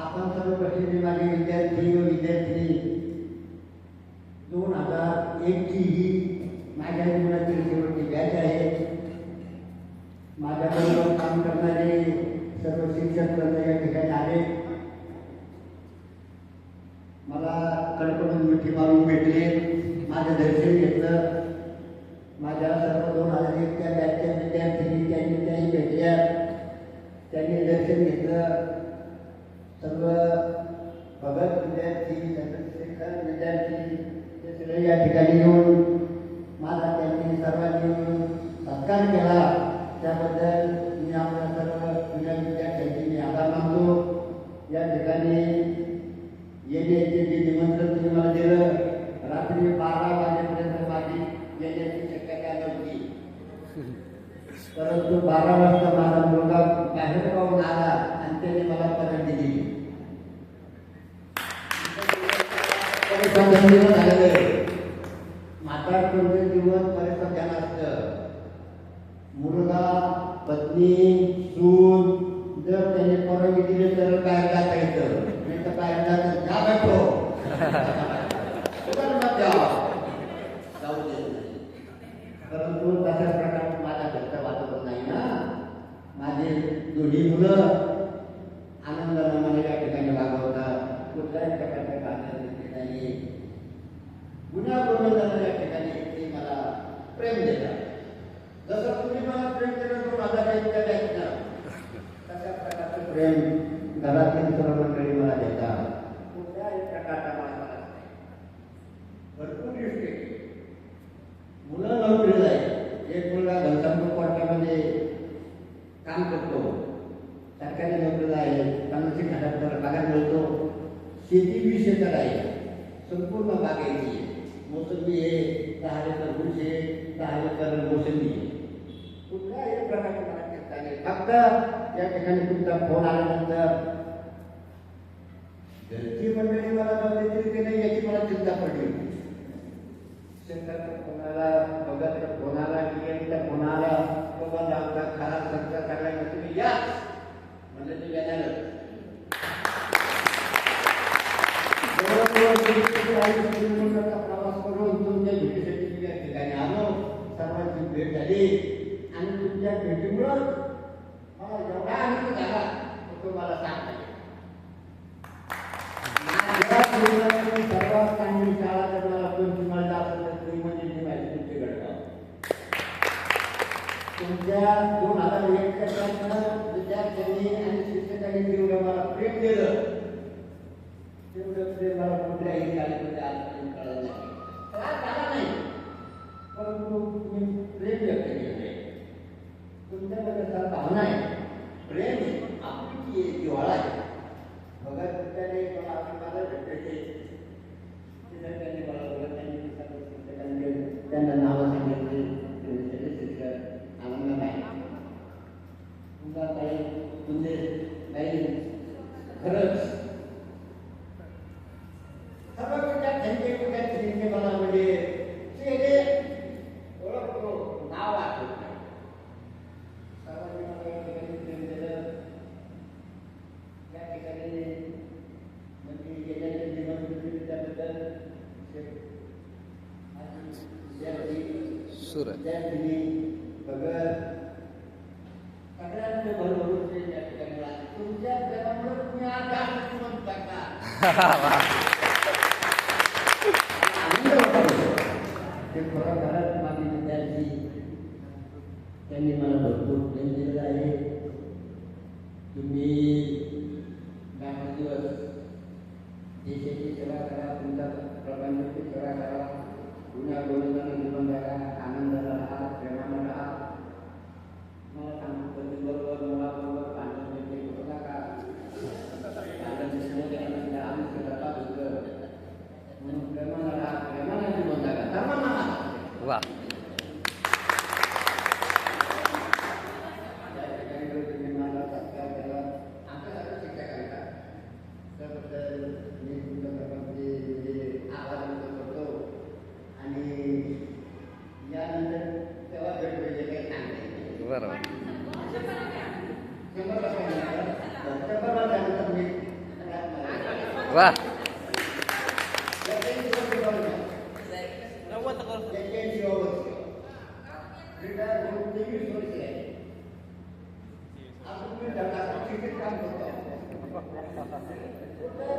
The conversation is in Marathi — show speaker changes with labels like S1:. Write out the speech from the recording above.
S1: आपण सर्व बसलेले माझे विद्यार्थी व विद्यार्थिनी दोन हजार एकची ही माझ्या जीवनातील शेवटची बॅच आहे. माझ्याबरोबर काम करणारे सर्व शिक्षक वर्ग या ठिकाणी आले. मला कडकडून मिठी मारून भेटले. माझं दर्शन घेतलं. माझ्या सर्व दोन हजार एकच्या बॅचच्या विद्यार्थिनी त्यांनी त्याही भेटल्या. त्यांनी दर्शन घेतलं. सर्व भगत विद्यार्थी चंद्रशेखर विद्यार्थी ते सगळे या ठिकाणी येऊन माझा त्यांनी सर्वांनी मिळून सत्कार केला. त्याबद्दल मी आपल्या सर्व जुन्या विद्यार्थ्यांचे मी आभार मानतो. या ठिकाणी येण्याचे जे निमंत्रण तुम्ही मला दिलं रात्री बारा वाजेपर्यंत माझी येण्याची शक्यता नव्हती. परंतु बारा वाजता माझा मुलगा बाहेर पाहून आला आणि त्याने मला परवानगी दिली तरी झालेलं आहे म्हातार कोणते जीवन बरेच ध्यान असतं मुलगा पत्नी सून जर त्याने परवानगी दिली तर काय जाता येतं नाही तर काय जात जा जाऊ दे परंतु तशाच प्रकारे माझा घरचं वातावरण नाही ना माझे दोन्ही मुलं आनंदाने मला या ठिकाणी वागवतात कुठल्याही प्रकारच्या कामात ठिकाणी गुन्हा गोविंदाने या ठिकाणी ते मला प्रेम देतात. जसं तुम्ही मला प्रेम केलं दोन हजार एकच्या बॅचनं तशा प्रकारचं प्रेम घरातील सर्व मंडळी मला देतात कुठल्याही प्रकारचा मला त्रास नाही भरपूर गोष्टी मुलं नोकरीला आहे एक मुलगा घनसापूर कोर्टामध्ये काम करतो सरकारी नोकरीला आहे पन्नास एक हजार रुपये पगार मिळतो लढाई. आहे संपूर्ण बागायती आहे मोसंबी आहे दहा एकर ऊस आहे दहा एकर मोसंबी आहे. कुठला एक प्रकारचं मला चिंता नाही फक्त या ठिकाणी तुमचा फोन आल्यानंतर घरची मंडळी मला जाऊ तरी ते नाही याची मला चिंता पडली. शंकर कोणाला विद्यार्थ्यांनी आणि शिक्षकांनी जेवढं मला प्रेम दिलं तेवढं प्रेम मला bundan dolayı bunlar neyin kırık. Sabahında Surat. Jadi, bagai आनंदाला राहा प्रेमानं राहा मला सांगतो sekarang. Wah. Thank you.